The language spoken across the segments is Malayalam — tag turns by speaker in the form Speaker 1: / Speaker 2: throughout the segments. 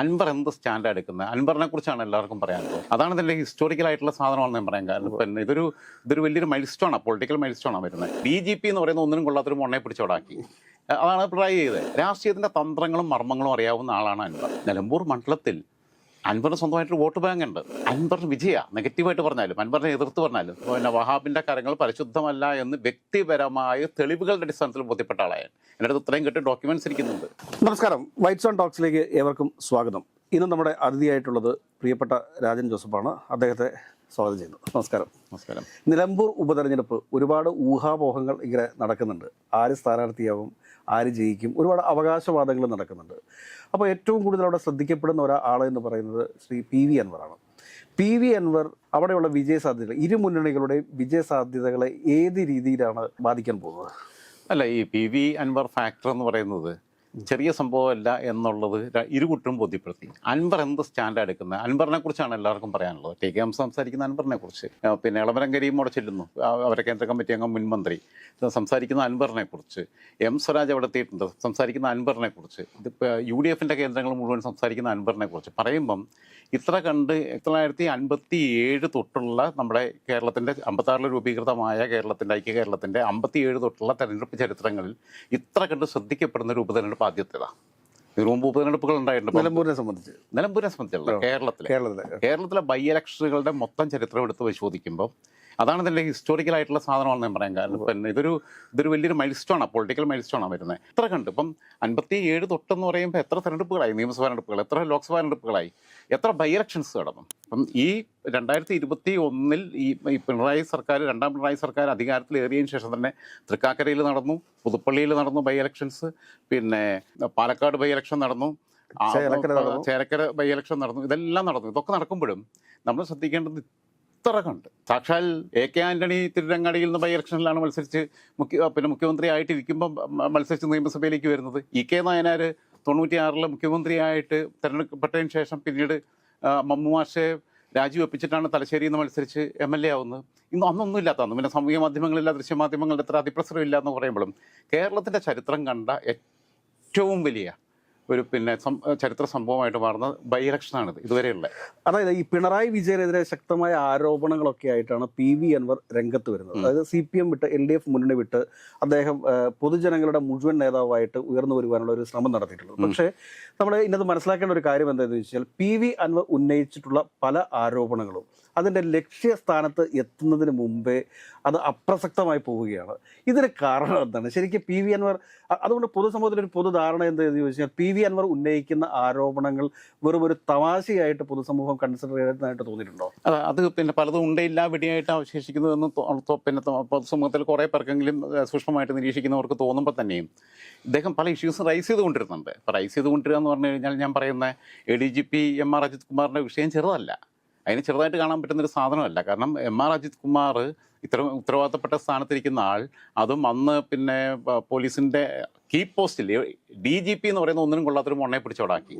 Speaker 1: അൻവർ എന്ത് സ്റ്റാൻഡ് എടുക്കുന്നത്? അൻവറിനെ കുറിച്ചാണ് എല്ലാവർക്കും പറയാനുള്ളത്. അതാണ് ഇതിന്റെ ഹിസ്റ്റോറിക്കൽ ആയിട്ടുള്ള സാധനമാണെന്ന് ഞാൻ പറയാൻ കാരണം. പിന്നെ ഇതൊരു ഇതൊരു വലിയൊരു മൈൽ സ്റ്റോണാണ് പൊളിറ്റിക്കൽ മൈൽ സ്റ്റോണാണ് വരുന്നത്. ബി ജി പി എന്ന് പറയുന്ന ഒന്നിനും കൊള്ളാത്തൊരു മൊണ്ണയെ പിടിച്ചോടാക്കി അതാണ് ട്രൈ ചെയ്തത്. രാഷ്ട്രീയത്തിന്റെ തന്ത്രങ്ങളും മർമ്മങ്ങളും അറിയാവുന്ന ആളാണ് അൻവർ. നിലമ്പൂർ മണ്ഡലത്തിൽ അൻവറിന് സ്വന്തമായിട്ട് വോട്ട് ബാങ്ക് ഉണ്ട്. അൻവറിന് വിജയ നെഗറ്റീവായിട്ട് പറഞ്ഞാലും അൻവറിനെ എതിർത്ത് പറഞ്ഞാലും പിന്നെ വഹാബിന്റെ കരങ്ങൾ പരിശുദ്ധമല്ല എന്ന് വ്യക്തിപരമായ തെളിവുകളുടെ അടിസ്ഥാനത്തിൽ ബോധ്യപ്പെട്ട ആളായാണ് എന്റെ അടുത്ത് ഇത്രയും കിട്ടിയ ഡോക്യുമെന്റ്സ് ഇരിക്കുന്നുണ്ട്.
Speaker 2: നമസ്കാരം. വൈറ്റ് സോൺ ടോക്സിലേക്ക് ഏവർക്കും സ്വാഗതം. ഇന്ന് നമ്മുടെ അതിഥിയായിട്ടുള്ളത് പ്രിയപ്പെട്ട രാജൻ ജോസഫാണ്. അദ്ദേഹത്തെ സ്വാഗതം ചെയ്യുന്നു. നമസ്കാരം.
Speaker 1: നമസ്കാരം.
Speaker 2: നിലമ്പൂർ ഉപതെരഞ്ഞെടുപ്പ് ഒരുപാട് ഊഹാപോഹങ്ങൾ ഇങ്ങനെ നടക്കുന്നുണ്ട്. ആര് സ്ഥാനാർത്ഥിയാവും ആര് ജയിക്കും ഒരുപാട് അവകാശവാദങ്ങൾ നടക്കുന്നുണ്ട്. അപ്പോൾ ഏറ്റവും കൂടുതൽ അവിടെ ശ്രദ്ധിക്കപ്പെടുന്ന ഒരാൾ എന്ന് പറയുന്നത് ശ്രീ പി വി അൻവറാണ്. പി വി അൻവർ അവിടെയുള്ള വിജയ സാധ്യതകൾ ഇരു മുന്നണികളുടെയും വിജയ സാധ്യതകളെ ഏത് രീതിയിലാണ് ബാധിക്കാൻ പോകുന്നത്?
Speaker 1: അല്ല ഈ പി വി അൻവർ ഫാക്ടർ എന്ന് പറയുന്നത് ചെറിയ സംഭവമല്ല എന്നുള്ളത് ഇരുകുട്ടും ബോധ്യപ്പെടുത്തി. അൻവർ എന്ത് സ്റ്റാൻഡ് എടുക്കുന്നത്? അൻവറിനെ കുറിച്ചാണ് എല്ലാവർക്കും പറയാനുള്ളത്. ടി കെ എം സംസാരിക്കുന്ന അൻവറിനെ കുറിച്ച്. പിന്നെ ഇളമരം കരീം അവിടെ ചെല്ലുന്നു. അവരെ കേന്ദ്ര കമ്മിറ്റി അംഗം മുൻമന്ത്രി സംസാരിക്കുന്ന അൻവറിനെ കുറിച്ച്. എം സ്വരാജ് അവിടെ എത്തിയിട്ടുണ്ട്. സംസാരിക്കുന്ന അൻവറിനെ കുറിച്ച്. ഇതിപ്പോൾ യു ഡി എഫിന്റെ കേന്ദ്രങ്ങൾ മുഴുവൻ സംസാരിക്കുന്ന അൻവറിനെ കുറിച്ച്. പറയുമ്പം ഇത്ര കണ്ട് തൊള്ളായിരത്തി അൻപത്തി ഏഴ് തൊട്ടുള്ള നമ്മുടെ കേരളത്തിന്റെ അമ്പത്താറിൽ രൂപീകൃതമായ കേരളത്തിന്റെ ഐക്യ കേരളത്തിന്റെ അമ്പത്തി ഏഴ് തൊട്ടുള്ള തെരഞ്ഞെടുപ്പ് ചരിത്രങ്ങളിൽ ഇത്ര കണ്ട് ശ്രദ്ധിക്കപ്പെടുന്ന ഒരു ഉപതെരഞ്ഞെടുപ്പ് ആദ്യത്തേതാണ് ഇതിനു മുമ്പ് ഉപതെരഞ്ഞെടുപ്പുകൾ ഉണ്ടായിട്ടുണ്ട്.
Speaker 2: നിലമ്പൂരിനെ സംബന്ധിച്ച്.
Speaker 1: നിലമ്പൂരിനെ സംബന്ധിച്ചല്ല കേരളത്തിൽ
Speaker 2: കേരളത്തിലെ.
Speaker 1: കേരളത്തിലെ ബൈ ഇലക്ഷനുകളുടെ മൊത്തം ചരിത്രം എടുത്ത് പരിശോധിക്കുമ്പോൾ അതാണ് ഇതിന്റെ ഹിസ്റ്റോറിക്കൽ ആയിട്ടുള്ള സാധനമാണെന്ന് ഞാൻ പറയാൻ കാരണം പിന്നെ ഇതൊരു ഇതൊരു വലിയൊരു മൈൽ സ്റ്റോണാണ് പൊളിറ്റിക്കൽ മൈൽ സ്റ്റോണാണ് വരുന്നത് എത്ര കണ്ട് ഇപ്പം അൻപത്തി ഏഴ് തൊട്ടെന്ന് പറയുമ്പോൾ എത്ര തെരഞ്ഞെടുപ്പുകളായി? നിയമസഭാ തെരഞ്ഞെടുപ്പുകൾ എത്ര ലോക്സഭാ തെരഞ്ഞെടുപ്പുകളായി? എത്ര ബൈ ഇലക്ഷൻസ് കടന്നു? അപ്പം ഈ രണ്ടായിരത്തി ഇരുപത്തി ഒന്നിൽ ഈ ഈ പിണറായി സർക്കാർ രണ്ടാം പിണറായി സർക്കാർ അധികാരത്തിൽ അധികാരത്തിലേറിയതിനു ശേഷം തന്നെ തൃക്കാക്കരയിൽ നടന്നു പുതുപ്പള്ളിയിൽ നടന്നു ബൈ ഇലക്ഷൻസ് പിന്നെ പാലക്കാട് ബൈ ഇലക്ഷൻ നടന്നു. ചേരക്കര ബൈ ഇലക്ഷൻ നടന്നു ഇതെല്ലാം നടന്നു. ഇതൊക്കെ നടക്കുമ്പോഴും നമ്മൾ ശ്രദ്ധിക്കേണ്ടത് ഇത്ര കണ്ട് സാക്ഷാൽ എ കെ ആന്റണി തിരുരങ്ങാടിയിൽ നിന്ന് ബൈ ഇലക്ഷനിലാണ് മത്സരിച്ച് മുഖ്യ പിന്നെ മുഖ്യമന്ത്രി ആയിട്ടിരിക്കുമ്പോൾ മത്സരിച്ച് നിയമസഭയിലേക്ക് വരുന്നത്. ഇ കെ നായനാർ തൊണ്ണൂറ്റിയാറിൽ മുഖ്യമന്ത്രിയായിട്ട് തിരഞ്ഞെടുക്കപ്പെട്ടതിന് ശേഷം പിന്നീട് മമ്മുമാഷെ മമ്മു മാഷെ രാജിവെപ്പിച്ചിട്ടാണ് തലശ്ശേരിയിൽ നിന്ന് മത്സരിച്ച് എം എൽ എ ആവുന്നത്. ഇന്ന് അന്നൊന്നും ഇല്ലാത്തതാണ് പിന്നെ സാമൂഹ്യ മാധ്യമങ്ങളില്ല ദൃശ്യമാധ്യമങ്ങളുടെ എത്ര അതിപ്രസരം ഇല്ല എന്ന് പറയുമ്പോഴും കേരളത്തിന്റെ ചരിത്രം കണ്ട ഏറ്റവും വലിയ ഒരു പിന്നെ ചരിത്ര സംഭവമായിട്ട് മാറുന്ന ബൈ ഇലക്ഷനാണിത് ഇതുവരെയുള്ള.
Speaker 2: അതായത് ഈ പിണറായി വിജയനെതിരെ ശക്തമായ ആരോപണങ്ങളൊക്കെ ആയിട്ടാണ് പി വി അൻവർ രംഗത്ത് വരുന്നത്. അതായത് സി പി എം വിട്ട് എൽ ഡി എഫ് മുന്നണി വിട്ട് അദ്ദേഹം പൊതുജനങ്ങളുടെ മുഴുവൻ നേതാവായിട്ട് ഉയർന്നു വരുവാനുള്ള ഒരു ശ്രമം നടത്തിയിട്ടുള്ളത്. പക്ഷേ നമ്മൾ ഇന്നത് മനസ്സിലാക്കേണ്ട ഒരു കാര്യം എന്താണെന്ന് വെച്ചാൽ പി വി അൻവർ ഉന്നയിച്ചിട്ടുള്ള പല ആരോപണങ്ങളും അതിന്റെ ലക്ഷ്യസ്ഥാനത്ത് എത്തുന്നതിന് മുമ്പേ അത് അപ്രസക്തമായി പോവുകയാണ്. ഇതിന് കാരണം എന്താണ്? ശരിക്കും പി വി അൻവർ അതുകൊണ്ട് പൊതുസമൂഹത്തിൽ ഒരു പൊതുധാരണ എന്താണെന്ന് ചോദിച്ചാൽ പി വി അൻവർ ഉന്നയിക്കുന്ന ആരോപണങ്ങൾ വെറും ഒരു തമാശയായിട്ട് പൊതുസമൂഹം കൺസിഡർ ചെയ്യുന്നതായിട്ട് തോന്നിയിട്ടുണ്ടോ?
Speaker 1: അത് അത് പിന്നെ പലതും ഉണ്ടയില്ല വെടിയായിട്ട് അവശേഷിക്കുന്നതെന്ന് പിന്നെ പൊതുസമൂഹത്തിൽ കുറേ പേർക്കെങ്കിലും സൂക്ഷ്മമായിട്ട് നിരീക്ഷിക്കുന്നവർക്ക് തോന്നുമ്പോൾ തന്നെയും ഇദ്ദേഹം പല ഇഷ്യൂസ് റൈസ് ചെയ്തുകൊണ്ടിരുന്നുണ്ട്. റൈസ് ചെയ്തുകൊണ്ടിരിക്കുക എന്ന് പറഞ്ഞു കഴിഞ്ഞാൽ ഞാൻ പറയുന്ന A D G P M R Ajith കുമാറിന്റെ വിഷയം ചെറുതല്ല. അതിന് ചെറുതായിട്ട് കാണാൻ പറ്റുന്നൊരു സാധനമല്ല. കാരണം എം ആർ അജിത് കുമാർ ഇത്ര ഉത്തരവാദിത്തപ്പെട്ട സ്ഥാനത്തിരിക്കുന്ന ആൾ അതും അന്ന് പിന്നെ പോലീസിന്റെ പോലീസിന്റെ കീ പോസ്റ്റിൽ ഡി ജി പി എന്ന് പറയുന്ന ഒന്നിനും കൊള്ളാത്തൊരു മൊണ്ണയെ പിടിച്ചോടാക്കി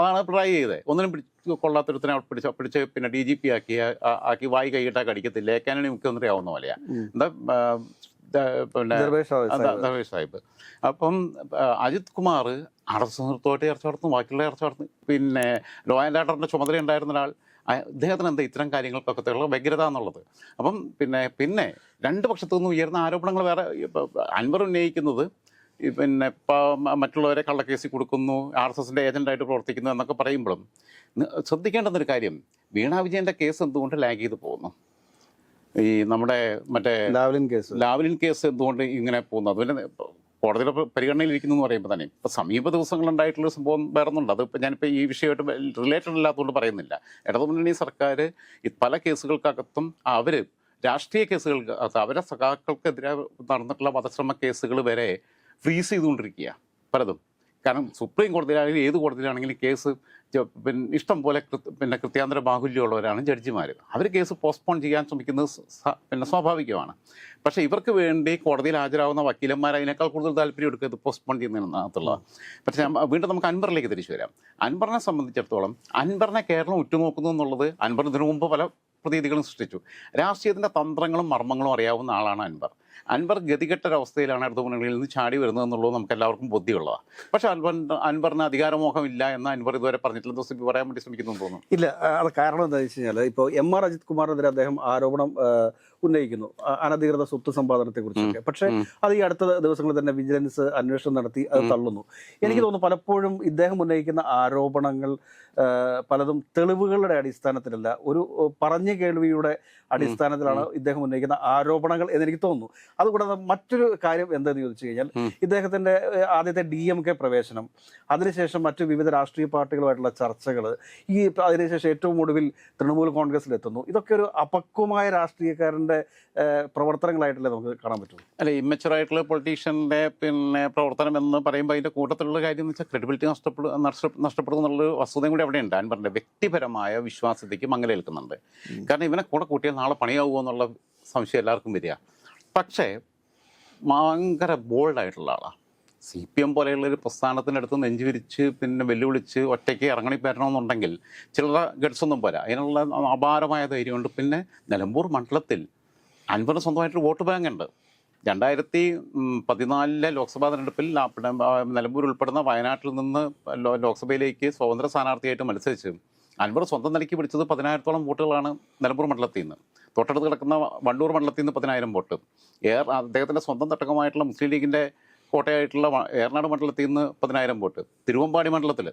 Speaker 1: അതാണ് ട്രൈ ചെയ്തത്. ഒന്നിനും പിടിച്ച് കൊള്ളാത്തൊരുത്തിനെ പിടിച്ച് പിടിച്ച് പിന്നെ ഡി ജി പി ആക്കി ആക്കി വായി കൈയിട്ടാ കടിക്കത്തില്ല. ഏക്കാനണി മുഖ്യമന്ത്രി ആവുന്ന പോലെയാ. എന്താ പിന്നെ
Speaker 2: ദർവേഷ് സാഹിബ്.
Speaker 1: അപ്പം അജിത് കുമാർ അടച്ചു നേതൃത്വമായിട്ട് ചർച്ച നടത്തും ബാക്കിയുള്ള ചർച്ച നടത്തും പിന്നെ ലോ ആൻഡ് ആർഡറിന്റെ ചുമതല ഉണ്ടായിരുന്ന ഒരാൾ. ആ, ഇദ്ദേഹത്തിന് എന്താ ഇത്തരം കാര്യങ്ങൾക്കൊക്കെ ഉള്ള വ്യഗ്രത എന്നുള്ളത്? അപ്പം പിന്നെ പിന്നെ രണ്ട് പക്ഷത്തു നിന്നും ഉയർന്ന ആരോപണങ്ങൾ വേറെ അൻവർ ഉന്നയിക്കുന്നത് പിന്നെ മറ്റുള്ളവരെ കള്ളക്കേസിൽ കൊടുക്കുന്നു ആർ എസ് എസിന്റെ ഏജന്റായിട്ട് പ്രവർത്തിക്കുന്നു എന്നൊക്കെ പറയുമ്പോഴും ശ്രദ്ധിക്കേണ്ടുന്നൊരു കാര്യം വീണ വിജയന്റെ കേസ് എന്തുകൊണ്ട് ലാഗ് ചെയ്ത് പോകുന്നു? ഈ നമ്മുടെ മറ്റേ
Speaker 2: ലാവ്ലിൻ കേസ്.
Speaker 1: ലാവലിൻ കേസ് എന്തുകൊണ്ട് ഇങ്ങനെ പോകുന്നു? അതുപോലെ കോടതിയുടെ പരിഗണനയിലിരിക്കുന്നു എന്ന് പറയുമ്പോൾ തന്നെ ഇപ്പം സമീപ ദിവസങ്ങളുണ്ടായിട്ടുള്ള സംഭവം വേറെ ഒന്നുണ്ട് അത് ഞാനിപ്പോൾ ഈ വിഷയമായിട്ട് റിലേറ്റഡ് അല്ലാത്തതുകൊണ്ട് പറയുന്നില്ല. ഇടതുമുന്നണി സർക്കാർ പല കേസുകൾക്കകത്തും അവർ രാഷ്ട്രീയ കേസുകൾക്ക് അവരെ സഖാക്കൾക്കെതിരെ നടന്നിട്ടുള്ള വധശ്രമ കേസുകൾ വരെ ഫ്രീസ് ചെയ്തുകൊണ്ടിരിക്കുക പലതും. കാരണം സുപ്രീം കോടതിയിലാണെങ്കിലും ഏത് കോടതിയിലാണെങ്കിലും കേസ് പിന്നെ ഇഷ്ടം പോലെ പിന്നെ കൃത്യാന്തര ബാഹുല്യമുള്ളവരാണ് ജഡ്ജിമാർ. അവർ കേസ് പോസ്റ്റ്പോൺ ചെയ്യാൻ ശ്രമിക്കുന്നത് പിന്നെ സ്വാഭാവികമാണ്. പക്ഷേ ഇവർക്ക് വേണ്ടി കോടതിയിൽ ഹാജരാകുന്ന വക്കീലന്മാർ അതിനേക്കാൾ കൂടുതൽ താല്പര്യം എടുക്കുക ഇത് പോസ്റ്റ്പോൺ ചെയ്യുന്നതിനകത്തുള്ളത് പക്ഷേ വീണ്ടും നമുക്ക് അൻബറിലേക്ക് തിരിച്ചു വരാം. അൻബറിനെ സംബന്ധിച്ചിടത്തോളം അൻബറിനെ കേരളം ഉറ്റുനോക്കുന്നു എന്നുള്ളത് അൻബർ ഇതിനു മുമ്പ് പല പ്രതീതികളും സൃഷ്ടിച്ചു. രാഷ്ട്രീയത്തിന്റെ തന്ത്രങ്ങളും മർമ്മങ്ങളും അറിയാവുന്ന ആളാണ് അൻവർ. അൻവർ ഗതികെട്ടൊരവസ്ഥയിലാണ് ഇടതു മുന്നണിയിൽ നിന്ന് ചാടി വരുന്നതെന്നുള്ളത് നമുക്ക് എല്ലാവർക്കും ബുദ്ധിയുള്ളതാണ് പക്ഷേ അൻവർ അൻവറിന് അധികാരമോഹമില്ല എന്ന് അൻവർ ഇതുവരെ പറഞ്ഞിട്ടില്ല. ദിവസം പറയാൻ വേണ്ടി ശ്രമിക്കുന്നു തോന്നുന്നു.
Speaker 2: ഇല്ല അത് കാരണം എന്താ വെച്ച് കഴിഞ്ഞാൽ ഇപ്പോൾ എം ആർ അജിത് കുമാറിനെതിരെ അദ്ദേഹം ആരോപണം ഉന്നയിക്കുന്നു. അനധികൃത സ്വത്ത് സമ്പാദനത്തെക്കുറിച്ചൊക്കെ. പക്ഷേ. അത് ഈ അടുത്ത ദിവസങ്ങളിൽ തന്നെ വിജിലൻസ് അന്വേഷണം നടത്തി അത് തള്ളുന്നു. എനിക്ക് തോന്നുന്നു പലപ്പോഴും ഇദ്ദേഹം ഉന്നയിക്കുന്ന ആരോപണങ്ങൾ പലതും തെളിവുകളുടെ അടിസ്ഥാനത്തിലല്ല ഒരു പറഞ്ഞു കേൾവിയുടെ അടിസ്ഥാനത്തിലാണ് ഇദ്ദേഹം ഉന്നയിക്കുന്ന ആരോപണങ്ങൾ എന്നെനിക്ക് തോന്നുന്നു. അതുകൂടാതെ മറ്റൊരു കാര്യം എന്തെന്ന് ചോദിച്ചു കഴിഞ്ഞാൽ ഇദ്ദേഹത്തിന്റെ ആദ്യത്തെ ഡി എം കെ പ്രവേശനം അതിനുശേഷം മറ്റു വിവിധ രാഷ്ട്രീയ പാർട്ടികളുമായിട്ടുള്ള ചർച്ചകൾ ഈ അതിനുശേഷം ഏറ്റവും ഒടുവിൽ തൃണമൂൽ കോൺഗ്രസിലെത്തുന്നു. ഇതൊക്കെ ഒരു അപക്വമായ രാഷ്ട്രീയക്കാരന്റെ പ്രവർത്തനങ്ങളായിട്ടല്ലേ നമുക്ക് കാണാൻ പറ്റുള്ളൂ
Speaker 1: അല്ല ഇമ്മച്ചുവർ ആയിട്ടുള്ള പൊളിറ്റീഷ്യന്റെ പിന്നെ പ്രവർത്തനം എന്ന് പറയുമ്പോൾ അതിന്റെ കൂട്ടത്തിലുള്ള കാര്യം എന്ന് വെച്ചാൽ ക്രെഡിബിലിറ്റി നഷ്ടപ്പെടും നഷ്ടപ്പെടും എന്നുള്ള വസ്തുതയും കൂടി അവിടെയുണ്ട്. പറഞ്ഞ വ്യക്തിപരമായ വിശ്വാസ്യതയ്ക്ക് മങ്ങലേൽക്കുന്നുണ്ട് കാരണം ഇവനെ കൂടെ കൂട്ടിയാൽ നാളെ പണിയാവുമോ എന്നുള്ള സംശയം എല്ലാവർക്കും വരിക. പക്ഷേ ഭയങ്കര ബോൾഡായിട്ടുള്ള ആളാണ് സി പി എം പോലെയുള്ള ഒരു പ്രസ്ഥാനത്തിനടുത്ത് നെഞ്ചു വിരിച്ച് പിന്നെ വെല്ലുവിളിച്ച് ഒറ്റയ്ക്ക് ഇറങ്ങണി പറ്റണമെന്നുണ്ടെങ്കിൽ ചിലർ ഗഡ്സൊന്നും പോരാ. അതിനുള്ള അപാരമായ ധൈര്യമുണ്ട്. പിന്നെ നിലമ്പൂർ മണ്ഡലത്തിൽ അൻപത് സ്വന്തമായിട്ടൊരു വോട്ട് ബാങ്ക് ഉണ്ട്. രണ്ടായിരത്തി പതിനാലിലെ ലോക്സഭാ തെരഞ്ഞെടുപ്പിൽ നിലമ്പൂർ ഉൾപ്പെടുന്ന വയനാട്ടിൽ നിന്ന് ലോക്സഭയിലേക്ക് സ്വതന്ത്ര സ്ഥാനാർത്ഥിയായിട്ട് മത്സരിച്ച് അൻവർ സ്വന്തം നിലയ്ക്ക് പിടിച്ചത് പതിനായിരത്തോളം വോട്ടുകളാണ് നിലമ്പൂർ മണ്ഡലത്തിൽ നിന്ന്. തൊട്ടടുത്ത് കിടക്കുന്ന വണ്ടൂർ മണ്ഡലത്തിൽ നിന്ന് പതിനായിരം വോട്ട്. ഏർ അദ്ദേഹത്തിന്റെ സ്വന്തം തട്ടകമായിട്ടുള്ള മുസ്ലിം ലീഗിന്റെ കോട്ടയായിട്ടുള്ള ഏറനാട് മണ്ഡലത്തിൽ നിന്ന് പതിനായിരം വോട്ട്. തിരുവമ്പാടി മണ്ഡലത്തിൽ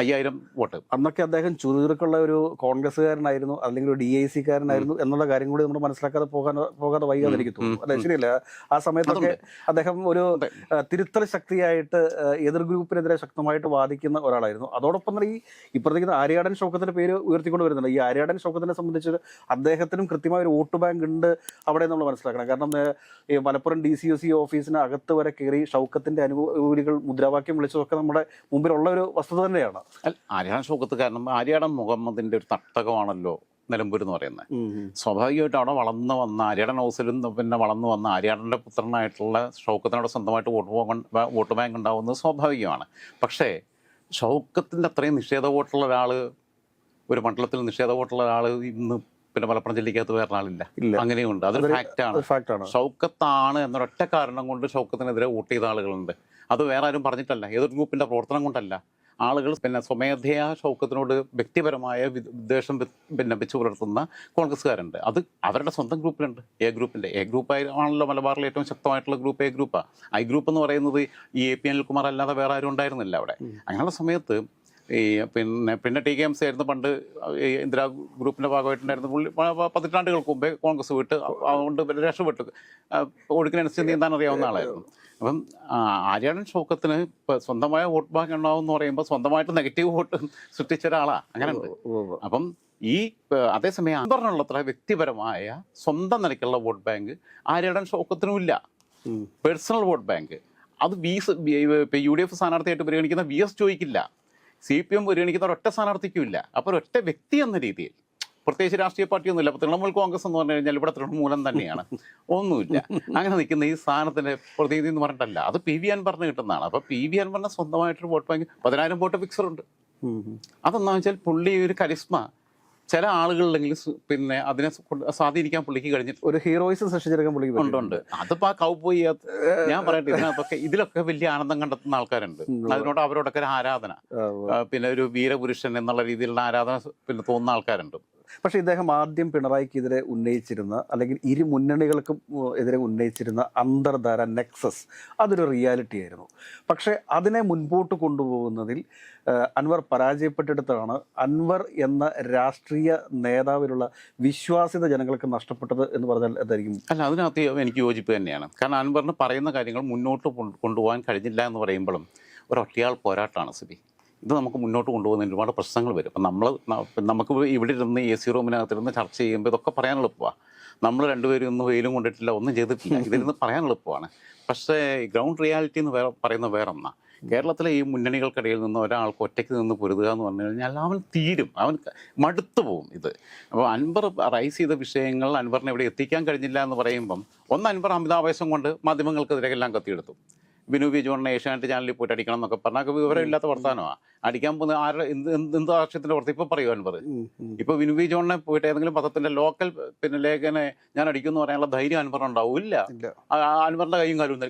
Speaker 1: അയ്യായിരം വോട്ട്.
Speaker 2: അന്നൊക്കെ അദ്ദേഹം ചുരുക്കുള്ള ഒരു കോൺഗ്രസ്സുകാരനായിരുന്നു അല്ലെങ്കിൽ ഒരു ഡി ഐ സി കാരനായിരുന്നു എന്നുള്ള കാര്യം കൂടി നമ്മൾ മനസ്സിലാക്കാതെ പോകാൻ പോകാതെ വൈകാതെ എനിക്ക് തോന്നുന്നു അല്ലെ? ശരിയല്ല? ആ സമയത്തൊക്കെ അദ്ദേഹം ഒരു. തിരുത്തൽ ശക്തിയായിട്ട് എതിർ ഗ്രൂപ്പിനെതിരെ ശക്തമായിട്ട് വാദിക്കുന്ന ഒരാളായിരുന്നു. അതോടൊപ്പം തന്നെ ഈ ഇപ്പുറത്തേക്ക് ആര്യാടൻ ഷൗക്കത്തിന്റെ പേര് ഉയർത്തിക്കൊണ്ട് വരുന്നുണ്ട്. ഈ ആര്യാടൻ ഷൗക്കത്തിനെ സംബന്ധിച്ച് അദ്ദേഹത്തിനും കൃത്യമായ ഒരു വോട്ട് ബാങ്ക് ഉണ്ട് അവിടെ നമ്മൾ മനസ്സിലാക്കണം. കാരണം ഈ Malappuram D C O C ഓഫീസിന് അകത്ത് വരെ കയറി ഷൗക്കത്തിന്റെ അനുകൂലികൾ മുദ്രാവാക്യം വിളിച്ചതൊക്കെ നമ്മുടെ മുമ്പിലുള്ള ഒരു വസ്തുത തന്നെയാണ്.
Speaker 1: ആര്യാടൻ ഷൗക്കത്ത് കാരണം ആര്യാടൻ മുഹമ്മദിന്റെ ഒരു തട്ടകമാണല്ലോ നിലമ്പൂർ എന്ന് പറയുന്നത്. സ്വാഭാവികമായിട്ട് അവിടെ വളർന്നു വന്ന ആര്യാടൻ ഹൗസിലും പിന്നെ വളർന്നു വന്ന ആര്യാടന്റെ പുത്രനായിട്ടുള്ള ഷൗക്കത്തിനോട് സ്വന്തമായിട്ട് വോട്ട് പോകാൻ വോട്ട് ബാങ്ക് ഉണ്ടാവുന്നത് സ്വാഭാവികമാണ്. പക്ഷേ ഷൗക്കത്തിന്റെ അത്രയും നിഷേധ വോട്ടുള്ള ഒരാൾ ഒരു മണ്ഡലത്തിൽ നിഷേധ വോട്ടുള്ള ഒരാൾ ഇന്ന് പിന്നെ മലപ്പുറം ജില്ലയ്ക്കകത്ത് വേറെ ആളില്ല. അങ്ങനെയുണ്ട്. അതൊരു ഫാക്റ്റാണ് ഷൗക്കത്താണ് എന്നൊരൊറ്റ കാരണം കൊണ്ട് ഷൗക്കത്തിനെതിരെ വോട്ട് ചെയ്ത ആളുകളുണ്ട്. അത് വേറെ ആരും പറഞ്ഞിട്ടല്ല. ഏതൊരു ഗ്രൂപ്പിന്റെ പ്രവർത്തനം കൊണ്ടല്ല. ആളുകൾ പിന്നെ സ്വമേധയാ ഷൗക്കത്തിനോട് വ്യക്തിപരമായ വിദ്വേഷം പിന്നെ വെച്ച് പുലർത്തുന്ന കോൺഗ്രസ്സുകാരുണ്ട്. അത് അവരുടെ സ്വന്തം ഗ്രൂപ്പിലുണ്ട്. എ ഗ്രൂപ്പിന്റെ എ ഗ്രൂപ്പ് ആണല്ലോ മലബാറിലെ ഏറ്റവും ശക്തമായിട്ടുള്ള ഗ്രൂപ്പ് എ ഗ്രൂപ്പാണ് ഐ ഗ്രൂപ്പ് എന്ന് പറയുന്നത് ഈ എ പി അനിൽകുമാർ അല്ലാതെ വേറെ ആരും ഉണ്ടായിരുന്നില്ല അവിടെ. അങ്ങനെയുള്ള സമയത്ത് ഈ പിന്നെ പിന്നെ ടി കെ എം സി ആയിരുന്നു പണ്ട് ഇന്ദിരാ ഗ്രൂപ്പിന്റെ ഭാഗമായിട്ടുണ്ടായിരുന്നു പുള്ളി പതിറ്റാണ്ടുകൾക്ക് മുമ്പേ കോൺഗ്രസ് വിട്ട് അതുകൊണ്ട് രക്ഷപ്പെട്ടു ഒഴുക്കിനനുസരിച്ച് നീന്താൻ അറിയാവുന്ന ആളായിരുന്നു. അപ്പം ആര്യാടൻ ഷൗക്കത്തിന് ഇപ്പം സ്വന്തമായ വോട്ട് ബാങ്ക് ഉണ്ടാവും എന്ന് പറയുമ്പോൾ സ്വന്തമായിട്ട് നെഗറ്റീവ് വോട്ട് സൃഷ്ടിച്ച ഒരാളാണ് അങ്ങനെ അപ്പം ഈ അതേസമയം അതേസമയം അത്ര വ്യക്തിപരമായ സ്വന്തം നിലയ്ക്കുള്ള വോട്ട് ബാങ്ക് ആര്യാടൻ ഷൗക്കത്തിനും ഇല്ല. Personal vote bank. അത് വി യു ഡി എഫ് സ്ഥാനാർത്ഥിയായിട്ട് പരിഗണിക്കുന്ന വി എസ് ചോദിക്കില്ല സി പി എം പരിഗണിക്കുന്ന ഒരൊറ്റ സ്ഥാനാർത്ഥിക്കും ഇല്ല അപ്പോൾ ഒരൊറ്റ വ്യക്തി എന്ന രീതിയിൽ. പ്രത്യേകിച്ച് രാഷ്ട്രീയ പാർട്ടിയൊന്നുമില്ല. അപ്പോൾ തൃണമൂൽ കോൺഗ്രസ് എന്ന് പറഞ്ഞു കഴിഞ്ഞാൽ ഇവിടെ തൃണമൂലം തന്നെയാണ്. ഒന്നുമില്ല. അങ്ങനെ നിൽക്കുന്ന ഈ സ്ഥാനത്തിന്റെ പ്രതിനിധി എന്ന് പറഞ്ഞിട്ടല്ല. അത് പി വി അൻവറിന് കിട്ടുന്നതാണ്. അപ്പോൾ പി വി അൻവറിന് സ്വന്തമായിട്ടൊരു വോട്ട് ബാങ്ക് പതിനായിരം വോട്ട് ഫിക്സർ ഉണ്ട്. അതെന്താ വെച്ചാൽ പുള്ളി ഒരു കരിസ്മ ചില ആളുകളിലെങ്കിലും പിന്നെ അതിനെ സ്വാധീനിക്കാൻ പുള്ളിക്ക് കഴിഞ്ഞിട്ടുണ്ട്
Speaker 2: ഒരു ഹീറോയിസ് സൃഷ്ടിച്ചെടുക്കാൻ പുള്ളിക്ക്
Speaker 1: ഉണ്ട് അതിപ്പോ ആ കൗപോയി ഞാൻ പറയട്ടെ ഇതിനകത്തൊക്കെ ഇതിലൊക്കെ വലിയ ആനന്ദം കണ്ടെത്തുന്ന ആൾക്കാരുണ്ട്. അതിനോട് അവരോടൊക്കെ ഒരു ആരാധന. പിന്നെ ഒരു വീരപുരുഷൻ എന്നുള്ള രീതിയിലുള്ള ആരാധന പിന്നെ തോന്നുന്ന ആൾക്കാരുണ്ട്.
Speaker 2: പക്ഷെ ഇദ്ദേഹം ആദ്യം പിണറായിക്കെതിരെ ഉന്നയിച്ചിരുന്ന അല്ലെങ്കിൽ ഇരു മുന്നണികൾക്കും എതിരെ ഉന്നയിച്ചിരുന്ന അന്തർധാര നെക്സസ് അതൊരു റിയാലിറ്റി ആയിരുന്നു. പക്ഷേ അതിനെ മുൻപോട്ട് കൊണ്ടുപോകുന്നതിൽ അൻവർ പരാജയപ്പെട്ടിടത്താണ് അൻവർ എന്ന രാഷ്ട്രീയ നേതാവിലുള്ള വിശ്വാസ്യത ജനങ്ങൾക്ക് നഷ്ടപ്പെട്ടത് എന്ന് പറഞ്ഞാൽ എന്തായിരിക്കും?
Speaker 1: അല്ല അതിനകത്ത് എനിക്ക് യോജിപ്പ് തന്നെയാണ്. കാരണം അൻവറിന് പറയുന്ന കാര്യങ്ങൾ മുന്നോട്ട് കൊണ്ടു- കൊണ്ടുപോകാൻ കഴിഞ്ഞില്ല എന്ന് പറയുമ്പോഴും ഒരൊറ്റയാൾ പോരാട്ടമാണ് സ്ഥിതി ഇത് നമുക്ക് മുന്നോട്ട് കൊണ്ടുപോകുന്നതിന് ഒരുപാട് പ്രശ്നങ്ങൾ വരും. അപ്പം നമ്മൾ നമുക്ക് ഇവിടെ ഇരുന്ന് എ സി റൂമിനകത്തിരുന്ന് ചർച്ച ചെയ്യുമ്പോൾ ഇതൊക്കെ പറയാൻ എളുപ്പമാണ് നമ്മൾ രണ്ടുപേരും ഒന്നും വെയിലും കൊണ്ടിട്ടില്ല ഒന്നും ചെയ്തിട്ടില്ല. ഇതിരുന്ന് പറയാൻ എളുപ്പമാണ്. പക്ഷേ ഗ്രൗണ്ട് റിയാലിറ്റി എന്ന് വേറെ പറയുന്നത് വേറെ ഒന്നാണ് കേരളത്തിലെ ഈ മുന്നണികൾക്കിടയിൽ നിന്ന് ഒരാൾക്ക് ഒറ്റയ്ക്ക് നിന്ന് പൊരുതുക എന്ന് പറഞ്ഞു കഴിഞ്ഞാൽ അവൻ തീരും. അവൻ മടുത്തു പോവും ഇത്. അപ്പോൾ അൻവർ റൈസ് ചെയ്ത വിഷയങ്ങൾ അൻവറിനെ ഇവിടെ എത്തിക്കാൻ കഴിഞ്ഞില്ല എന്ന് പറയുമ്പം ഒന്ന് അൻവർ അമിതാവേശം കൊണ്ട് മാധ്യമങ്ങൾക്കെതിരെ എല്ലാം കത്തിയെടുത്തു. ബിനു ബി ജോണിനെ ഏഷ്യാനെറ്റ് ചാനലിൽ പോയിട്ട് അടിക്കണം എന്നൊക്കെ പറഞ്ഞാൽ വിവരമില്ലാത്ത വർത്താനമാണ് അടിക്കാൻ പോകുന്ന ആരുടെ എന്ത് ആവശ്യത്തിന്റെ പുറത്ത് ഇപ്പൊ പറയുവാൻ പറ
Speaker 2: ഉം, ഉം.
Speaker 1: ഇപ്പൊ ബിനു ബി ജോണിനെ പോയിട്ട് ഏതെങ്കിലും പത്രത്തിന്റെ ലോക്കൽ പിന്നെ ലേഖനെ ഞാൻ അടിക്കുമെന്ന് പറയാനുള്ള ധൈര്യം ആ അൻവറിന്റെ കൈയും കാലും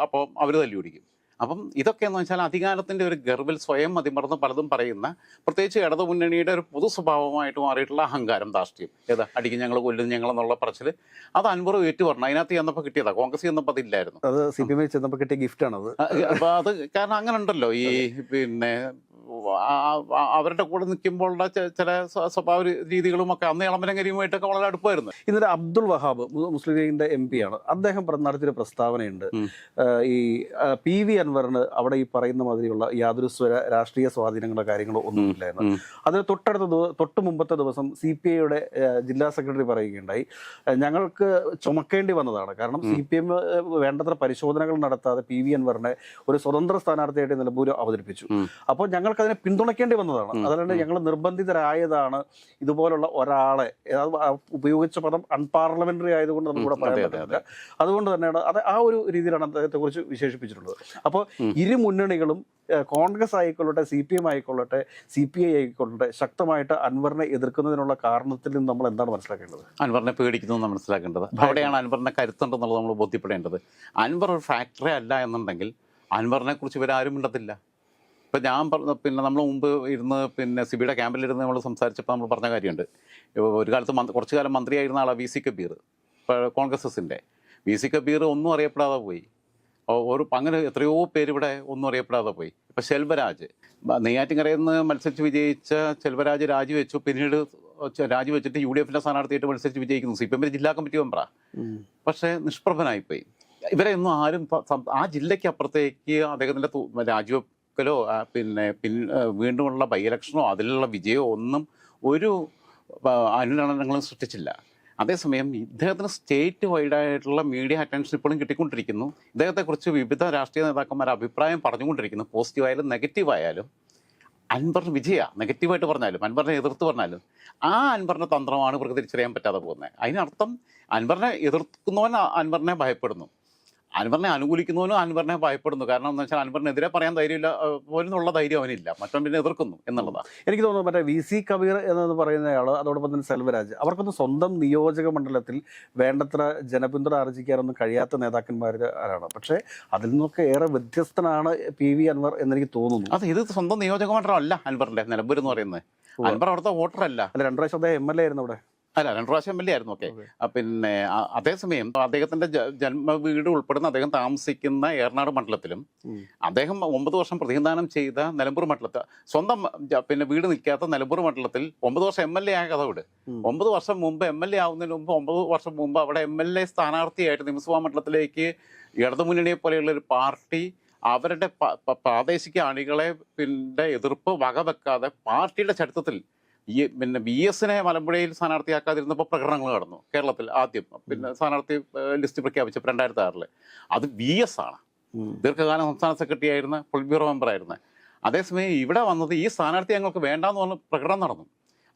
Speaker 1: അപ്പോൾ അവർ തല്ലി പിടിക്കും അപ്പം ഇതൊക്കെ എന്ന് വെച്ചാൽ അധികാരത്തിന്റെ ഒരു ഗർവിൽ സ്വയം മതിമറന്ന് പലതും പറയുന്ന പ്രത്യേകിച്ച് ഇടതു മുന്നണിയുടെ ഒരു പൊതു സ്വഭാവമായിട്ട് മാറിയിട്ടുള്ള അഹങ്കാരം ധാർഷ്ട്യം. ഏതാ അടിക്കും ഞങ്ങൾ കൊല്ലും ഞങ്ങൾ എന്നുള്ള പറച്ചിൽ അത് അൻവർ ഏറ്റു പറഞ്ഞു അതിനകത്ത് ചെന്നപ്പോൾ കിട്ടിയതാ? കോൺഗ്രസ് ചെന്നപ്പോൾ അതില്ലായിരുന്നു.
Speaker 2: അത് സി പി എമ്മിൽ ചെന്നപ്പോൾ കിട്ടിയ ഗിഫ്റ്റാണത് അത്
Speaker 1: അപ്പൊ അത് കാരണം അങ്ങനെ ഉണ്ടല്ലോ ഈ പിന്നെ അവരുടെ കൂടെ നിൽക്കുമ്പോഴുള്ള ചില സ്വ- സ്വഭാവ രീതികളും ഒക്കെ അന്ന് ഇളമരങ്കരിയുമായിട്ടൊക്കെ വളരെ അടുപ്പമായിരുന്നു
Speaker 2: ഇന്നലെ അബ്ദുൾ വഹാബ് മുസ്ലിം ലീഗിന്റെ എം പി ആണ്. അദ്ദേഹം നടത്തിയൊരു പ്രസ്താവനയുണ്ട്. ഈ പി വി അൻവറിന് അവിടെ ഈ പറയുന്ന മാതിരിയുള്ള യാതൊരു സ്വര രാഷ്ട്രീയ സ്വാധീനങ്ങളോ കാര്യങ്ങളോ ഒന്നും ഇല്ലായിരുന്നു.
Speaker 1: ഉം.
Speaker 2: അതിന് തൊട്ടടുത്ത തൊട്ട് മുമ്പത്തെ ദിവസം സി പി ഐയുടെ ജില്ലാ സെക്രട്ടറി പറയുകയുണ്ടായി ഞങ്ങൾക്ക് ചുമക്കേണ്ടി വന്നതാണ്. കാരണം സി പി എം വേണ്ടത്ര പരിശോധനകൾ നടത്താതെ പി വി അൻവറിനെ ഒരു സ്വതന്ത്ര സ്ഥാനാർത്ഥിയായിട്ട് നിലമ്പൂർ അവതരിപ്പിച്ചു.
Speaker 1: അപ്പോൾ
Speaker 2: അപ്പോൾ ഞങ്ങൾക്ക് അതിനെ പിന്തുണയ്ക്കേണ്ടി വന്നതാണ്. അതല്ലാണ്ട് ഞങ്ങൾ നിർബന്ധിതരായതാണ് ഇതുപോലുള്ള ഒരാളെ. ഉപയോഗിച്ച പദം അൺപാർലമെന്ററി ആയതുകൊണ്ട് നമുക്ക് ഇവിടെ പറയാൻ പറ്റില്ല അതുകൊണ്ട് തന്നെയാണ് അത് ആ ഒരു രീതിയിലാണ് അദ്ദേഹത്തെ കുറിച്ച് വിശേഷിപ്പിച്ചിട്ടുള്ളത് അപ്പോൾ. ഇരു മുന്നണികളും കോൺഗ്രസ് ആയിക്കൊള്ളട്ടെ സി പി എം ആയിക്കൊള്ളട്ടെ സി പി ഐ ആയിക്കൊള്ളട്ടെ ശക്തമായിട്ട് അൻവറിനെ എതിർക്കുന്നതിനുള്ള കാരണത്തിൽ നിന്ന് നമ്മൾ എന്താണ് മനസ്സിലാക്കേണ്ടത്?
Speaker 1: അൻവറിനെ പേടിക്കുന്നു എന്ന് മനസ്സിലാക്കേണ്ടത്. അവിടെയാണ് അൻവറിനെ കരുത്തുണ്ടെന്നുള്ളത് നമ്മൾ ബോധ്യപ്പെടേണ്ടത്. അൻവർ ഒരു ഫാക്ടറി അല്ല എന്നുണ്ടെങ്കിൽ അൻവറിനെ കുറിച്ച് ഇവരാരും മിണ്ടത്തില്ല. ഇപ്പം ഞാൻ പറഞ്ഞ പിന്നെ നമ്മൾ മുമ്പ് ഇരുന്ന് പിന്നെ സിബിയുടെ ക്യാമ്പിലിരുന്ന് നമ്മൾ സംസാരിച്ചപ്പോൾ നമ്മൾ പറഞ്ഞ കാര്യമുണ്ട്. ഒരു കാലത്ത് മന്ത്രി- കുറച്ചു കാലം മന്ത്രിയായിരുന്ന ആളാണ് വി സി കബീർ ഇപ്പോൾ കോൺഗ്രസിന്റെ വി സി കബീർ ഒന്നും അറിയപ്പെടാതെ പോയി. ഒരു അങ്ങനെ എത്രയോ പേര് ഇവിടെ ഒന്നും അറിയപ്പെടാതെ പോയി. ഇപ്പം ശെൽവരാജ് നെയ്യാറ്റിൻകരയിൽ നിന്ന് മത്സരിച്ച് വിജയിച്ച ശെൽവരാജ് രാജിവെച്ചു. പിന്നീട് രാജിവെച്ചിട്ട് യു ഡി എഫിന്റെ സ്ഥാനാർത്ഥിയായിട്ട് മത്സരിച്ച് വിജയിക്കുന്നു. സി പി എമ്മിന്റെ ജില്ലാ കമ്മിറ്റി മെമ്പറാ. പക്ഷേ നിഷ്പ്രഭനായിപ്പോയി. ഇവരെ ഒന്നും ആരും ആ ജില്ലയ്ക്ക് അപ്പുറത്തേക്ക് അദ്ദേഹത്തിന്റെ തു- ആ, പിന്നെ പിൻ വീണ്ടുമുള്ള ബൈ ഇലക്ഷനോ അതിലുള്ള വിജയമോ ഒന്നും ഒരു അനുരണനങ്ങളും സൃഷ്ടിച്ചില്ല. അതേസമയം ഇദ്ദേഹത്തിന് സ്റ്റേറ്റ് വൈഡായിട്ടുള്ള മീഡിയ അറ്റൻഷൻ ഇപ്പോഴും കിട്ടിക്കൊണ്ടിരിക്കുന്നു. ഇദ്ദേഹത്തെക്കുറിച്ച് വിവിധ രാഷ്ട്രീയ നേതാക്കന്മാർ അഭിപ്രായം പറഞ്ഞുകൊണ്ടിരിക്കുന്നു. പോസിറ്റീവായാലും നെഗറ്റീവായാലും. അൻവർ വിജയ. നെഗറ്റീവായിട്ട് പറഞ്ഞാലും അൻവറിനെ എതിർത്ത് പറഞ്ഞാലും. ആ അൻവറിന്റെ തന്ത്രമാണ് ഇവർക്ക് തിരിച്ചറിയാൻ പറ്റാതെ പോകുന്നത്. അതിനർത്ഥം അൻവറിനെ എതിർക്കുന്നവൻ അൻവറിനെ ഭയപ്പെടുന്നു. അൻവറിനെ അനുകൂലിക്കുന്നവനും അൻവറിനെ ഭയപ്പെടുന്നു. കാരണം എന്ന് വെച്ചാൽ അൻവറിനെതിരെ പറയാൻ ധൈര്യമില്ല പോലും ഉള്ള ധൈര്യം അവനില്ല. മറ്റൊന്നിനെ എതിർക്കുന്നു എന്നുള്ളതാണ്.
Speaker 2: എനിക്ക് തോന്നുന്നു മറ്റേ വി സി കബീർ എന്നത് പറയുന്നയാൾ അതോടൊപ്പം തന്നെ സെൽവരാജ് അവർക്കൊന്ന് സ്വന്തം നിയോജക മണ്ഡലത്തിൽ വേണ്ടത്ര ജനപിന്തുണ ആർജിക്കാനൊന്നും കഴിയാത്ത നേതാക്കന്മാർ ആരാണ്. പക്ഷേ അതിൽ നിന്നൊക്കെ ഏറെ വ്യത്യസ്തനാണ് പി വി അൻവർ എന്നെനിക്ക് തോന്നുന്നു.
Speaker 1: അത് ഇത് സ്വന്തം നിയോജക മണ്ഡലം അല്ല അൻവറിന്റെ നിലമ്പൂർ എന്ന് പറയുന്നത്. അൻവർ അവിടുത്തെ വോട്ടറല്ല.
Speaker 2: അല്ല രണ്ടു പ്രാവശ്യം അദ്ദേഹം എം എൽ എ ആയിരുന്നു അവിടെ.
Speaker 1: അല്ല രണ്ടു പ്രാവശ്യം എം എൽ എ ആയിരുന്നു ഓക്കെ. പിന്നെ അതേസമയം അദ്ദേഹത്തിന്റെ ജന്മ വീട് ഉൾപ്പെടുന്ന അദ്ദേഹം താമസിക്കുന്ന ഏറനാട് മണ്ഡലത്തിലും അദ്ദേഹം ഒമ്പത് വർഷം പ്രതിനിധാനം ചെയ്ത നിലമ്പൂർ മണ്ഡലത്തിൽ സ്വന്തം പിന്നെ വീട് നിൽക്കാത്ത നിലമ്പൂർ മണ്ഡലത്തിൽ ഒമ്പത് വർഷം എം എൽ എ ആയ കഥ വിട് ഒമ്പത് വർഷം മുമ്പ് എം എൽ എ ആവുന്നതിന് മുമ്പ് ഒമ്പത് വർഷം മുമ്പ് അവിടെ എം എൽ എ സ്ഥാനാർത്ഥിയായിട്ട് നിയമസഭാ മണ്ഡലത്തിലേക്ക് ഇടതുമുന്നണിയെ പോലെയുള്ള ഒരു പാർട്ടി അവരുടെ പ്രാദേശിക അണികളെ പിന്നെ എതിർപ്പ് വകവെക്കാതെ പാർട്ടിയുടെ ചരിത്രത്തിൽ ഈ പിന്നെ ബി എസിനെ മലമ്പുഴയിൽ സ്ഥാനാർത്ഥിയാക്കാതിരുന്നപ്പോൾ പ്രകടനങ്ങൾ നടന്നു കേരളത്തിൽ ആദ്യം. പിന്നെ സ്ഥാനാർത്ഥി ലിസ്റ്റ് പ്രഖ്യാപിച്ചപ്പോൾ രണ്ടായിരത്തി ആറിൽ അത് ബി എസ് ആണ്.
Speaker 2: ദീർഘകാല
Speaker 1: ദീർഘകാലം സംസ്ഥാന സെക്രട്ടറി ആയിരുന്ന പൊളിറ്റ് ബ്യൂറോ മെമ്പർ ആയിരുന്ന അതേസമയം ഇവിടെ വന്നത് ഈ സ്ഥാനാർത്ഥി ഞങ്ങൾക്ക് വേണ്ടാന്ന് പറഞ്ഞ് പ്രകടനം നടന്നു.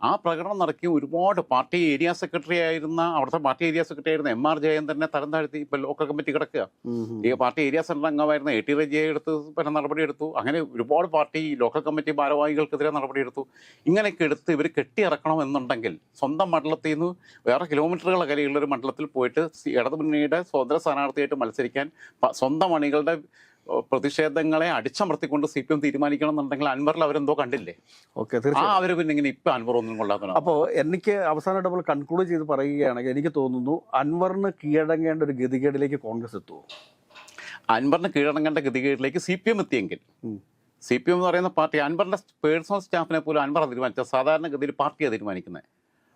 Speaker 1: ആ പ്രകടനം നടക്കി ഒരുപാട് പാർട്ടി ഏരിയ സെക്രട്ടറി ആയിരുന്ന അവിടുത്തെ പാർട്ടി ഏരിയ സെക്രട്ടറി ആയിരുന്ന എം ആർ ജയന്തരനെ തരം താഴ്ത്തി ഇപ്പൊ ലോക്കൽ കമ്മിറ്റി കിടക്കുക. ഈ പാർട്ടി ഏരിയ സെൻട്രൽ അംഗമായിരുന്ന എ ടി റജിയെ എടുത്ത് പിന്നെ നടപടിയെടുത്തു അങ്ങനെ ഒരുപാട് പാർട്ടി ലോക്കൽ കമ്മിറ്റി ഭാരവാഹികൾക്കെതിരെ നടപടിയെടുത്തു ഇങ്ങനെയൊക്കെ എടുത്ത് ഇവർ കെട്ടിയിറക്കണം എന്നുണ്ടെങ്കിൽ സ്വന്തം മണ്ഡലത്തിൽ നിന്ന് വേറെ കിലോമീറ്ററുകൾ അകലെയുള്ള ഒരു മണ്ഡലത്തിൽ പോയിട്ട് ഇടതുമുന്നണിയുടെ ഇടതു മുന്നണിയുടെ സ്വതന്ത്ര സ്ഥാനാർത്ഥിയായിട്ട് മത്സരിക്കാൻ സ്വന്തം അണികളുടെ പ്രതിഷേധങ്ങളെ അടിച്ചമർത്തിക്കൊണ്ട് സി പി എം തീരുമാനിക്കണം എന്നുണ്ടെങ്കിൽ അൻവറിൽ അവരെന്തോ കണ്ടില്ലേ?
Speaker 2: ഓക്കെ
Speaker 1: ആ അവർ പിന്നെ ഇങ്ങനെ ഇപ്പൊ അൻവർ ഒന്നും കൊള്ളാത്ത
Speaker 2: അപ്പോൾ എനിക്ക് അവസാനമായിട്ട് നമ്മൾ കൺക്ലൂഡ് ചെയ്ത് പറയുകയാണെങ്കിൽ എനിക്ക് തോന്നുന്നു അൻവറിന് കീഴടങ്ങേണ്ട ഒരു ഗതികേടിലേക്ക് കോൺഗ്രസ് എത്തുമോ
Speaker 1: അൻവറിന് കീഴടങ്ങേണ്ട ഗതികേടിലേക്ക് സി പി എം എത്തിയെങ്കിൽ. സി പി എം എന്ന് പറയുന്ന പാർട്ടി അൻവറിന്റെ പേഴ്സണൽ സ്റ്റാഫിനെ പോലും അൻവർ തീരുമാനിച്ച സാധാരണഗതിയിൽ പാർട്ടിയാണ് തീരുമാനിക്കുന്നത്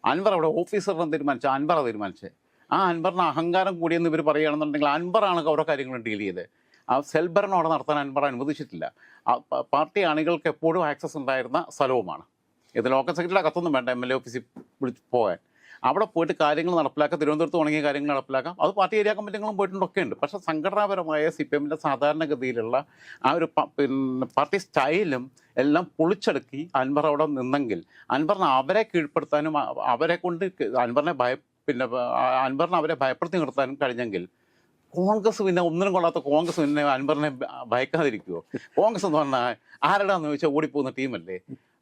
Speaker 1: അൻവർ അവിടെ ഓഫീസറിനെ തീരുമാനിച്ച അൻവറാണ് തീരുമാനിച്ചത്. ആ അൻവറിന് അഹങ്കാരം കൂടിയെന്ന് ഇവർ പറയുകയാണെന്നുണ്ടെങ്കിൽ അൻവറാണ് ഓരോ കാര്യങ്ങളും ഡീൽ ചെയ്ത് ആ സെൽഭരണം അവിടെ നടത്താൻ അൻവർ അനുവദിച്ചിട്ടില്ല. പാർട്ടി അണികൾക്ക് എപ്പോഴും ആക്സസ് ഉണ്ടായിരുന്ന സ്ഥലവുമാണ്. ഇത് ലോക്കൽ സെക്രട്ടറിയുടെ കത്തൊന്നും വേണ്ട എം എൽ എ ഓഫീസിൽ വിളിച്ച് പോകാൻ അവിടെ പോയിട്ട് കാര്യങ്ങൾ നടപ്പിലാക്കാം തിരുവനന്തപുരത്ത് തുടങ്ങിയ കാര്യങ്ങൾ നടപ്പിലാക്കാം. അത് പാർട്ടി ഏരിയ കമ്മിറ്റികളും പോയിട്ടുണ്ടൊക്കെ ഉണ്ട്. പക്ഷേ സംഘടനാപരമായ സി പി എമ്മിന്റെ സാധാരണഗതിയിലുള്ള ആ ഒരു പിന്നെ പാർട്ടി സ്റ്റൈലും എല്ലാം പൊളിച്ചെടുക്കി അൻവർ അവിടെ നിന്നെങ്കിൽ അൻവറിനെ അവരെ കീഴ്പ്പെടുത്താനും അവരെ കൊണ്ട് അൻവറിനെ ഭയ പിന്നെ അൻവറിനെ അവരെ ഭയപ്പെടുത്തി നിർത്താനും കഴിഞ്ഞെങ്കിൽ കോൺഗ്രസ് പിന്നെ ഒന്നിനും കൊള്ളാത്ത കോൺഗ്രസ് പിന്നെ അൻവറിനെ ഭയക്കാതിരിക്കുവോ? ഭയക്കാതിരിക്കുമോ കോൺഗ്രസ് എന്ന് പറഞ്ഞാൽ ആരടാന്ന് ചോദിച്ചാൽ ഓടിപ്പോകുന്ന ടീമല്ലേ?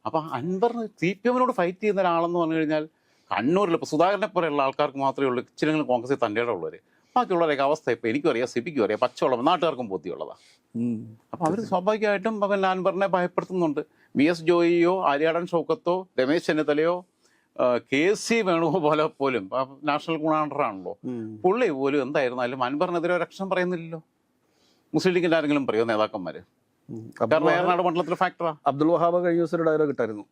Speaker 1: അപ്പൊ അൻവറിന് സി പി എമ്മിനോട് ഫൈറ്റ് ചെയ്യുന്ന ഒരാളെന്ന് പറഞ്ഞു കഴിഞ്ഞാൽ കണ്ണൂരിൽ ഇപ്പോൾ സുധാകരനെ പോലെയുള്ള ആൾക്കാർക്ക് മാത്രമേ ഉള്ളൂ. ഇച്ചിരി കോൺഗ്രസിൽ തന്റെ ഉള്ളവർ ബാക്കിയുള്ളവരൊക്കെ അവസ്ഥ ഇപ്പൊ എനിക്കും അറിയാം സിപിക്കും അറിയാം. പച്ചവെള്ളം നാട്ടുകാർക്കും ബോധ്യമുള്ളതാണ്
Speaker 2: അപ്പൊ
Speaker 1: അപ്പോൾ അവർ സ്വാഭാവികമായിട്ടും പിന്നെ അൻവറിനെ ഭയപ്പെടുത്തുന്നുണ്ട്. വി എസ് ജോയിയോ ആര്യാടൻ ഷൗക്കത്തോ രമേശ് ചെന്നിത്തലയോ കെ സി വേണുഗോപാലോ പോലും നാഷണൽ
Speaker 2: ഉം.
Speaker 1: പുള്ളി പോലും എന്തായിരുന്നാലും അൻവറിനെതിരെ ഒരു അക്ഷരം പറയുന്നില്ലല്ലോ. മുസ്ലിം ലീഗിന്റെ ആരെങ്കിലും പറയോ നേതാക്കന്മാര്. കാരണം ഏറനാട് മണ്ഡലത്തിൽ ഫാക്ടറാ
Speaker 2: അബ്ദുൾ വഹാബ് കഴിഞ്ഞ ദിവസം ഒരു ഡയലോഗ് ഇട്ടായിരുന്നു.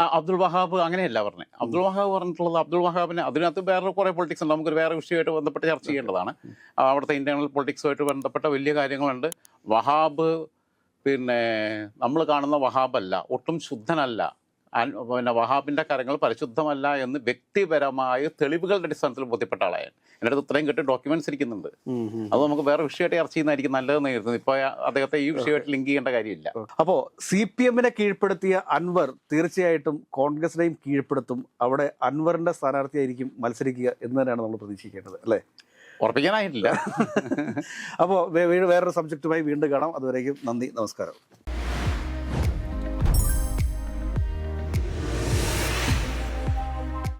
Speaker 1: അബ്ദുൾ വഹാബ് അങ്ങനെയല്ല പറഞ്ഞത് അബ്ദുൾ വഹാബ് പറഞ്ഞിട്ടുള്ളത് അബ്ദുൾ വഹാബിന് അതിനകത്ത് വേറെ കുറേ പൊളിറ്റിക്സ് ഉണ്ട്. നമുക്ക് വേറെ വിഷയമായിട്ട് ബന്ധപ്പെട്ട് ചർച്ച ചെയ്യേണ്ടതാണ്. അവിടുത്തെ ഇന്റേണൽ പൊളിറ്റിക്സുമായിട്ട് ബന്ധപ്പെട്ട വലിയ കാര്യങ്ങളുണ്ട്. വഹാബ് പിന്നെ നമ്മൾ കാണുന്ന വഹാബല്ല ഒട്ടും ശുദ്ധനല്ല. പിന്നെ വഹാബിന്റെ കരങ്ങൾ പരിശുദ്ധമല്ല എന്ന് വ്യക്തിപരമായ തെളിവുകളുടെ അടിസ്ഥാനത്തിൽ ബോധ്യപ്പെട്ട ആളായ എന്റെ അടുത്ത് ഇത്രയും കിട്ടി ഡോക്യുമെന്റ്സ് ഇരിക്കുന്നുണ്ട്. അത് നമുക്ക് വേറെ വിഷയമായിട്ട് ചർച്ച ചെയ്യുന്നതായിരിക്കും നല്ലതെന്ന് കരുതുന്നു. ഇപ്പോൾ അദ്ദേഹത്തെ ഈ വിഷയമായിട്ട് ലിങ്ക് ചെയ്യേണ്ട കാര്യമില്ല.
Speaker 2: അപ്പോൾ സി പി എമ്മിനെ കീഴ്പ്പെടുത്തിയ അൻവർ തീർച്ചയായിട്ടും കോൺഗ്രസിനെയും കീഴ്പ്പെടുത്തും. അവിടെ അൻവറിന്റെ സ്ഥാനാർത്ഥിയായിരിക്കും മത്സരിക്കുക എന്ന് തന്നെയാണ് നമ്മൾ പ്രതീക്ഷിക്കേണ്ടത് അല്ലേ?
Speaker 1: ഉറപ്പിക്കാനായിട്ടില്ല.
Speaker 2: അപ്പോൾ വേറൊരു സബ്ജക്റ്റുമായി വീണ്ടും കാണാം. അതുവരേക്കും നന്ദി നമസ്കാരം.